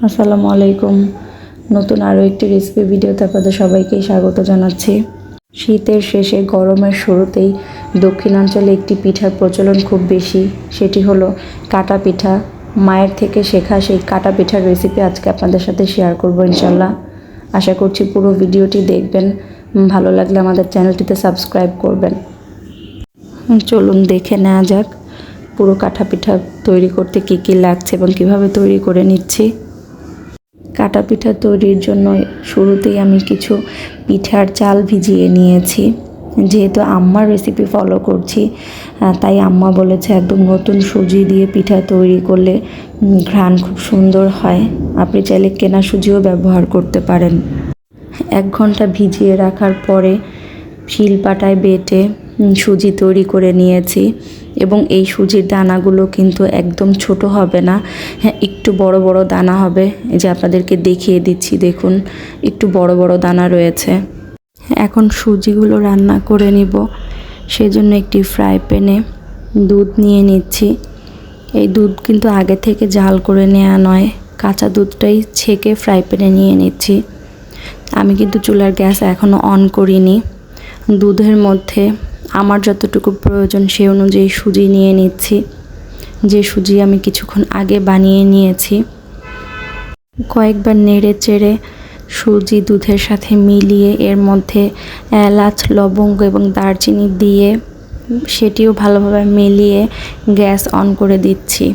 আসসালামু আলাইকুম। নতুন আরও একটি রেসিপি ভিডিওতে আপনাদের সবাইকেই স্বাগত জানাচ্ছি। শীতের শেষে গরমের শুরুতেই দক্ষিণাঞ্চলে একটি পিঠার প্রচলন খুব বেশি, সেটি হলো কাটা পিঠা। মায়ের থেকে শেখা সেই কাটা পিঠার রেসিপি আজকে আপনাদের সাথে শেয়ার করব ইনশাল্লাহ আশা করছি পুরো ভিডিওটি দেখবেন। ভালো লাগলে আমাদের চ্যানেলটিতে সাবস্ক্রাইব করবেন। চলুন দেখে নেওয়া যাক পুরো কাঠা পিঠা তৈরি করতে কী কী লাগছে এবং কীভাবে তৈরি করে নিচ্ছি। কাটা পিঠা তৈরির জন্য শুরুতেই আমি কিছু পিঠার চাল ভিজিয়ে নিয়েছি। যেহেতু আম্মার রেসিপি ফলো করছি তাই আম্মা বলেছে একদম নতুন সুজি দিয়ে পিঠা তৈরি করলে ঘ্রাণ খুব সুন্দর হয়। আপনি চাইলে কেনা সুজিও ব্যবহার করতে পারেন। এক ঘণ্টা ভিজিয়ে রাখার পরে শিলপাটায় বেটে সুজি তৈরি করে নিয়েছি। এবং এই সুজির দানাগুলো কিন্তু একদম ছোট হবে না। হ্যাঁ একটু বড় বড় দানা হবে। এই যে আপনাদেরকে দেখিয়ে দিচ্ছি, দেখুন, একটু বড় বড় দানা রয়েছে। এখন সুজিগুলো রান্না করে নিব। সেজন্য একটি ফ্রাই প্যানে দুধ নিয়ে নিচ্ছি। এই দুধ কিন্তু আগে থেকে জাল করে নেওয়া নয়। কাঁচা দুধটাই ছেঁকে ফ্রাই প্যানে নিয়ে নিচ্ছি। আমি কিন্তু চুলার গ্যাস এখনও অন করিনি। দুধের মধ্যে আমার যতটুকু প্রয়োজন সে অনুযায়ী সুজি নিয়ে নিচ্ছি। যে সুজি আমি কিছুক্ষণ আগে বানিয়ে নিয়েছি। কয়েকবার নেড়ে চেড়ে সুজি দুধের সাথে মিলিয়ে এর মধ্যে এলাচ, লবঙ্গ এবং দারচিনি দিয়ে সেটিও ভালোভাবে মিলিয়ে গ্যাস অন করে দিচ্ছি।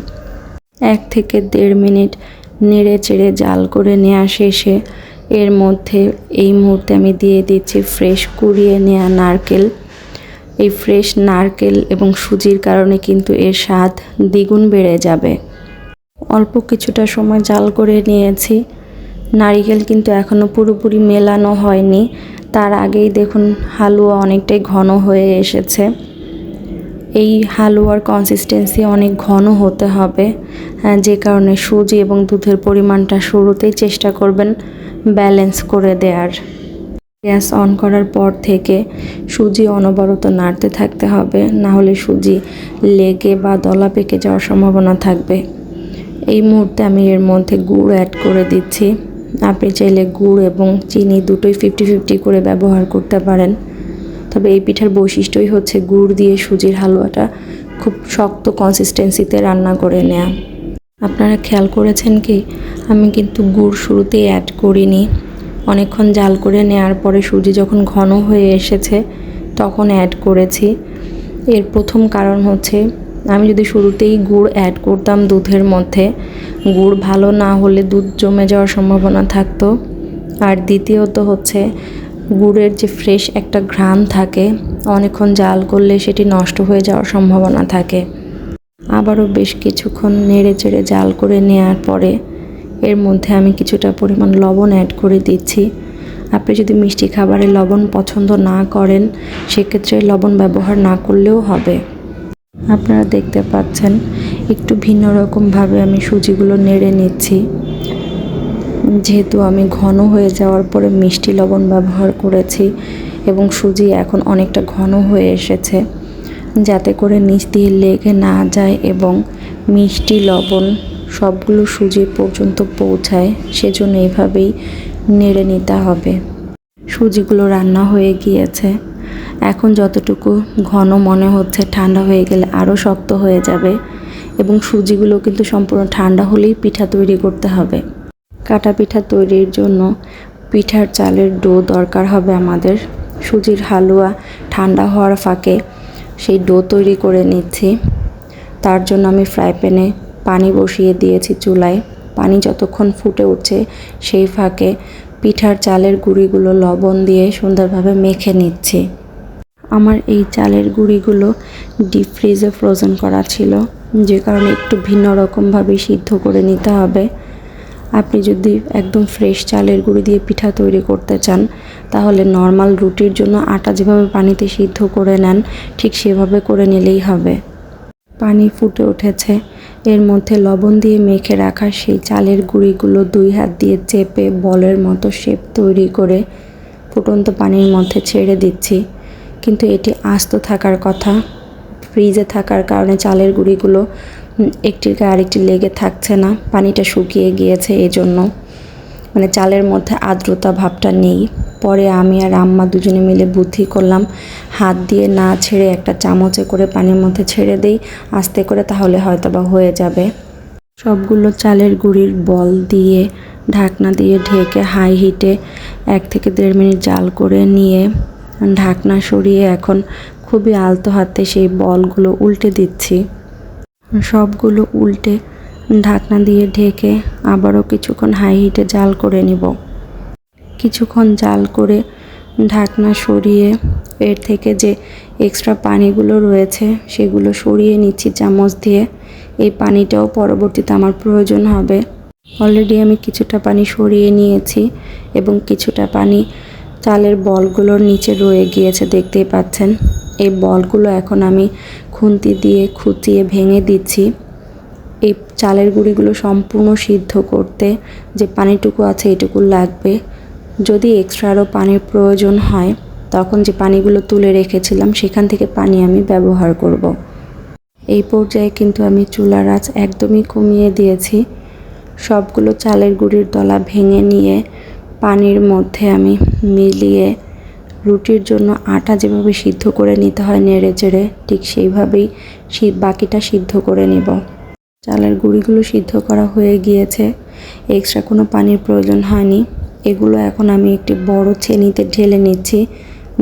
এক থেকে দেড় মিনিট নেড়ে চেড়ে জাল করে নেওয়া শেষে এর মধ্যে এই মুহূর্তে আমি দিয়ে দিচ্ছি ফ্রেশ কুড়িয়ে নেওয়া নারকেল। এই ফ্রেশ নারকেল এবং সুজির কারণে কিন্তু এর স্বাদ দ্বিগুণ বেড়ে যাবে। অল্প কিছুটা সময় জাল করে নিয়েছি। নারিকেল কিন্তু এখনও পুরোপুরি মেলানো হয়নি। তার আগেই দেখুন হালুয়া অনেকটাই ঘন হয়ে এসেছে। এই হালুয়ার কনসিস্টেন্সি অনেক ঘন হতে হবে। হ্যাঁ, যে কারণে সুজি এবং দুধের পরিমাণটা শুরুতেই চেষ্টা করবেন ব্যালেন্স করে দেওয়ার গ্যাস অন করার পর থেকে সুজি অনবরত নাড়তে থাকতে হবে। না হলে সুজি লেগে বা দলা পেকে যাওয়ার সম্ভাবনা থাকবে। এই মুহূর্তে আমি এর মধ্যে গুড় অ্যাড করে দিচ্ছি। আপনি চাইলে গুড় এবং চিনি দুটোই ফিফটি ফিফটি করে ব্যবহার করতে পারেন। তবে এই পিঠার বৈশিষ্ট্যই হচ্ছে গুড় দিয়ে সুজির হালুয়াটা খুব শক্ত কনসিস্টেন্সিতে রান্না করে নেওয়া আপনারা খেয়াল করেছেন কি? আমি কিন্তু গুড় শুরুতেই অ্যাড করিনি। অনেকক্ষণ জাল করে নেওয়ার পরে সুজি যখন ঘন হয়ে এসেছে, তখন অ্যাড করেছি। এর প্রথম কারণ হচ্ছে, আমি যদি শুরুতেই গুড় অ্যাড করতাম দুধের মধ্যে, গুড় ভালো না হলে দুধ জমে যাওয়ার সম্ভাবনা থাকতো। আর দ্বিতীয়ত হচ্ছে, গুড়ের যে ফ্রেশ একটা ঘ্রাণ থাকে, অনেকক্ষণ জাল করলে সেটি নষ্ট হয়ে যাওয়ার সম্ভাবনা থাকে। আবারও বেশ কিছুক্ষণ নেড়ে চেড়ে জাল করে নেওয়ার পরে এর মধ্যে আমি কিছুটা পরিমাণ লবণ অ্যাড করে দিচ্ছি। আপনি যদি মিষ্টি খাবারে লবণ পছন্দ না করেন, সেক্ষেত্রে লবণ ব্যবহার না করলেও হবে। আপনারা দেখতে পাচ্ছেন, একটু ভিন্ন রকমভাবে আমি সুজিগুলো নেড়ে নিচ্ছি। যেহেতু আমি ঘন হয়ে যাওয়ার পরে মিষ্টি লবণ ব্যবহার করেছি এবং সুজি এখন অনেকটা ঘন হয়ে এসেছে, যাতে করে নিচ দিয়ে লেগে না যায় এবং মিষ্টি লবণ সবগুলো সুজি পর্যন্ত পৌঁছায়, সেজন্য এভাবেই নেড়ে নিতে হবে। সুজিগুলো রান্না হয়ে গিয়েছে। এখন যতটুকু ঘন মনে হচ্ছে, ঠান্ডা হয়ে গেলে আরও শক্ত হয়ে যাবে এবং সুজিগুলো কিন্তু সম্পূর্ণ ঠান্ডা হলেই পিঠা তৈরি করতে হবে। কাটা পিঠা তৈরির জন্য পিঠার চালের ডো দরকার হবে আমাদের। সুজির হালুয়া ঠান্ডা হওয়ার ফাঁকে সেই ডো তৈরি করে নিচ্ছি। তার জন্য আমি ফ্রাই প্যানে পানি বসিয়ে দিয়েছি চুলায়। পানি যতক্ষণ ফুটে উঠছে সেই ফাঁকে পিঠার চালের গুঁড়িগুলো লবণ দিয়ে সুন্দরভাবে মেখে নিচ্ছি। আমার এই চালের গুঁড়িগুলো ডিপ ফ্রিজে ফ্রোজেন করা ছিল। যে কারণে একটু ভিন্ন রকমভাবে সিদ্ধ করে নিতে হবে। আপনি যদি একদম ফ্রেশ চালের গুঁড়ি দিয়ে পিঠা তৈরি করতে চান, তাহলে নর্মাল রুটির জন্য আটা যেভাবে পানিতে সিদ্ধ করে নেন, ঠিক সেভাবে করে নিলেই হবে। পানি ফুটে উঠেছে। এর মধ্যে লবণ দিয়ে মেখে রাখা সেই চালের গুঁড়িগুলো দুই হাত দিয়ে চেপে বলের মতো শেপ তৈরি করে ফুটন্ত পানির মধ্যে ছেড়ে দিচ্ছি। কিন্তু এটি আস্ত থাকার কথা। ফ্রিজে থাকার কারণে চালের গুঁড়িগুলো একটির গায়ে আরেকটি লেগে থাকছে না। পানিটা শুকিয়ে গিয়েছে এই জন্য মানে চালের মধ্যে আর্দ্রতা ভাবটা নেই। পরে আমি আর আম্মা দুজনে মিলে বুদ্ধি করলাম, হাত দিয়ে না ছেড়ে একটা চামচে করে পানির মধ্যে ছেড়ে দেই, আস্তে করে তাহলে হয়তো বা হয়ে যাবে। সবগুলো চালের গুঁড়ির বল দিয়ে, ঢাকনা দিয়ে ঢেকে হাই হিটে এক থেকে দেড় মিনিট জাল করে নিয়ে, ঢাকনা সরিয়ে এখন খুবই আলতো হাতে সেই বলগুলো উল্টে দিচ্ছি। সবগুলো উল্টে ঢাকনা দিয়ে ঢেকে আবারও কিছুক্ষণ হাই হিটে জাল করে নিব। কিছুক্ষণ জাল করে ঢাকনা সরিয়ে এর থেকে যে এক্সট্রা পানিগুলো রয়েছে সেগুলো সরিয়ে নিচ্ছি চামচ দিয়ে। এই পানিটাও পরবর্তীতে আমার প্রয়োজন হবে। অলরেডি আমি কিছুটা পানি সরিয়ে নিয়েছি এবং কিছুটা পানি চালের বলগুলোর নিচে রয়ে গিয়েছে, দেখতেই পাচ্ছেন। এই বলগুলো এখন আমি খুন্তি দিয়ে খুঁটিয়ে ভেঙে দিচ্ছি। এই চালের গুঁড়িগুলো সম্পূর্ণ সিদ্ধ করতে যে পানিটুকু আছে এটুকু লাগবে। যদি এক্সট্রা আরও পানির প্রয়োজন হয়, তখন যে পানিগুলো তুলে রেখেছিলাম, সেখান থেকে পানি আমি ব্যবহার করব। এই পর্যায়ে কিন্তু আমি চুলার আঁচ একদমই কমিয়ে দিয়েছি। সবগুলো চালের গুঁড়ির দলা ভেঙে নিয়ে পানির মধ্যে আমি মিলিয়ে রুটির জন্য আটা যেভাবে সিদ্ধ করে নিতে হয় নেড়ে চেড়ে, ঠিক সেইভাবেই বাকিটা সিদ্ধ করে নেব। চালের গুঁড়িগুলো সিদ্ধ করা হয়ে গিয়েছে। এক্সট্রা কোনো পানির প্রয়োজন হয়নি। এগুলো এখন আমি একটি বড় ছেনিতে ঢেলে নিচ্ছি,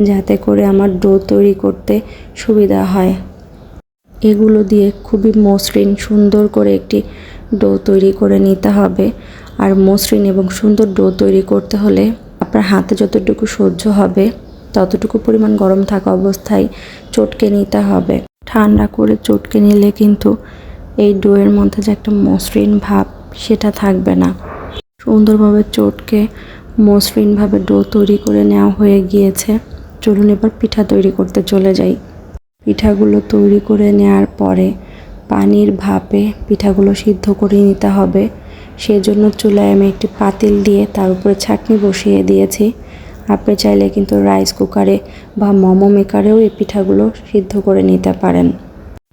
যাতে করে আমার ডো তৈরি করতে সুবিধা হয়। এগুলো দিয়ে খুবই মসৃণ, সুন্দর করে একটি ডো তৈরি করে নিতে হবে। আর মসৃণ এবং সুন্দর ডো তৈরি করতে হলে আপনার হাতে যতটুকু সহ্য হবে, ততটুকু পরিমাণ গরম থাকা অবস্থায় চটকে নিতে হবে। ঠান্ডা করে চটকে নিলে কিন্তু এই ডোয়ের মধ্যে যে একটা মসৃণ ভাব, সেটা থাকবে না। সুন্দরভাবে চটকে মসৃণভাবে ডো তৈরি করে নেওয়া হয়ে গিয়েছে। চলুন এবার পিঠা তৈরি করতে চলে যাই। পিঠাগুলো তৈরি করে নেওয়ার পরে পানির ভাপে পিঠাগুলো সিদ্ধ করে নিতে হবে। সেজন্য চুলায় আমি একটি পাতিল দিয়ে তার উপরে ছাঁকনি বসিয়ে দিয়েছি। আপনি চাইলে কিন্তু রাইস কুকারে বা মোমো মেকারেও এই পিঠাগুলো সিদ্ধ করে নিতে পারেন।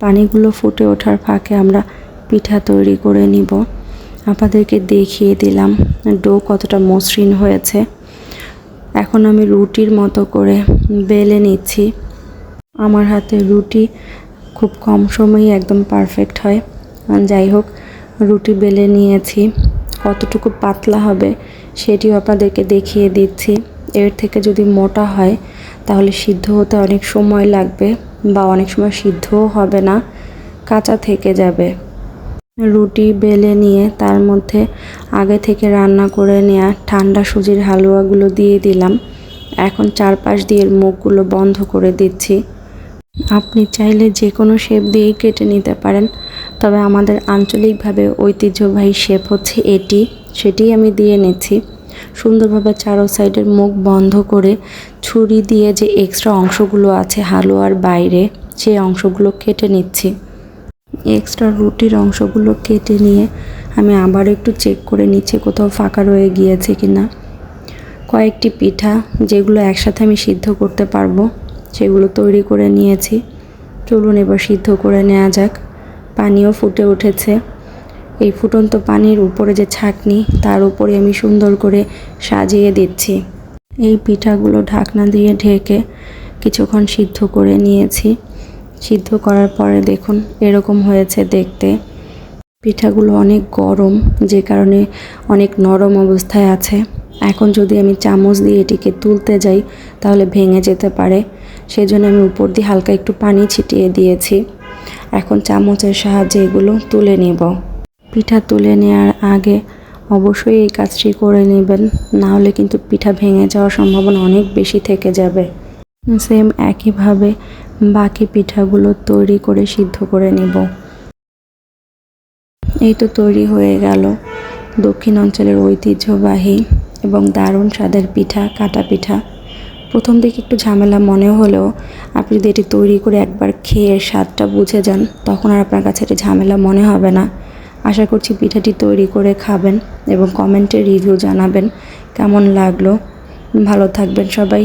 পানিগুলো ফুটে ওঠার ফাঁকে আমরা পিঠা তৈরি করে নিব। আপনাদেরকে দেখিয়ে দিলাম ডো কতটা মসৃণ হয়েছে। এখন আমি রুটির মতো করে বেলে নিচ্ছি। আমার হাতে রুটি খুব কম সময়ে একদম পারফেক্ট হয়। যাই হোক, রুটি বেলে নিয়েছি। কতটুকু পাতলা হবে সেটিও আপনাদেরকে দেখিয়ে দিচ্ছি। এর থেকে যদি মোটা হয়, তাহলে সিদ্ধ হতে অনেক সময় লাগবে বা অনেক সময় সিদ্ধও হবে না, কাঁচা থেকে যাবে। রুটি বেলে নিয়ে তার মধ্যে আগে থেকে রান্না করে নেওয়া ঠান্ডা সুজির হালুয়াগুলো দিয়ে দিলাম। এখন চারপাশ দিয়ে মুখগুলো বন্ধ করে দিচ্ছি। আপনি চাইলে যে কোনো শেপ দিয়েই কেটে নিতে পারেন, তবে আমাদের আঞ্চলিকভাবে ঐতিহ্যবাহী শেপ হচ্ছে এটি। সেটি আমি দিয়ে নিচ্ছি। সুন্দরভাবে চারো সাইডের মুখ বন্ধ করে ছুরি দিয়ে যে এক্সট্রা অংশগুলো আছে হালুয়ার বাইরে, সেই অংশগুলো কেটে নিচ্ছি। এক্সট্রা রুটির অংশগুলো কেটে নিয়ে আমি আবার একটু চেক করে নিচ্ছি কোথাও ফাঁকা রয়ে গিয়েছে কি না কয়েকটি পিঠা যেগুলো একসাথে আমি সিদ্ধ করতে পারব, সেগুলো তৈরি করে নিয়েছি। চলুন এবার সিদ্ধ করে নেওয়া যাক। পানিও ফুটে উঠেছে। এই ফুটন্ত পানির উপরে যে ছাকনি, তার উপরে আমি সুন্দর করে সাজিয়ে দিচ্ছি। এই পিঠাগুলো ঢাকনা দিয়ে ঢেকে কিছুক্ষণ সিদ্ধ করে নিয়েছি। সিদ্ধ করার পরে দেখুন, এরকম হয়েছে দেখতে। পিঠাগুলো অনেক গরম, যে কারণে অনেক নরম অবস্থায় আছে। এখন যদি আমি চামচ দিয়ে এটিকে তুলতে যাই, তাহলে ভেঙে যেতে পারে। সেজন্য আমি উপর দিয়ে হালকা একটু পানি ছিটিয়ে দিয়েছি। এখন চামচের সাহায্যে এগুলো তুলে নেব। পিঠা তুলে নেওয়ার আগে অবশ্যই এই কাজটি করে নেবেন, না হলে কিন্তু পিঠা ভেঙে যাওয়ার সম্ভাবনা অনেক বেশি থেকে যাবে। সেম একইভাবে বাকি পিঠাগুলো তৈরি করে সিদ্ধ করে নেব। এই তো তৈরি হয়ে গেল। দক্ষিণ অঞ্চলের ঐতিহ্যবাহী এবং দারুণ স্বাদের পিঠা, কাটা পিঠা। প্রথম দিকে একটু ঝামেলা মনে হলেও আপনি যদি এটি তৈরি করে একবার খেয়ে স্বাদটা বুঝে যান, তখন আর আপনার কাছে এটি ঝামেলা মনে হবে না। আশা করছি পিঠাটি তৈরি করে খাবেন এবং কমেন্টে রিভিউ জানাবেন কেমন লাগল। ভালো থাকবেন সবাই।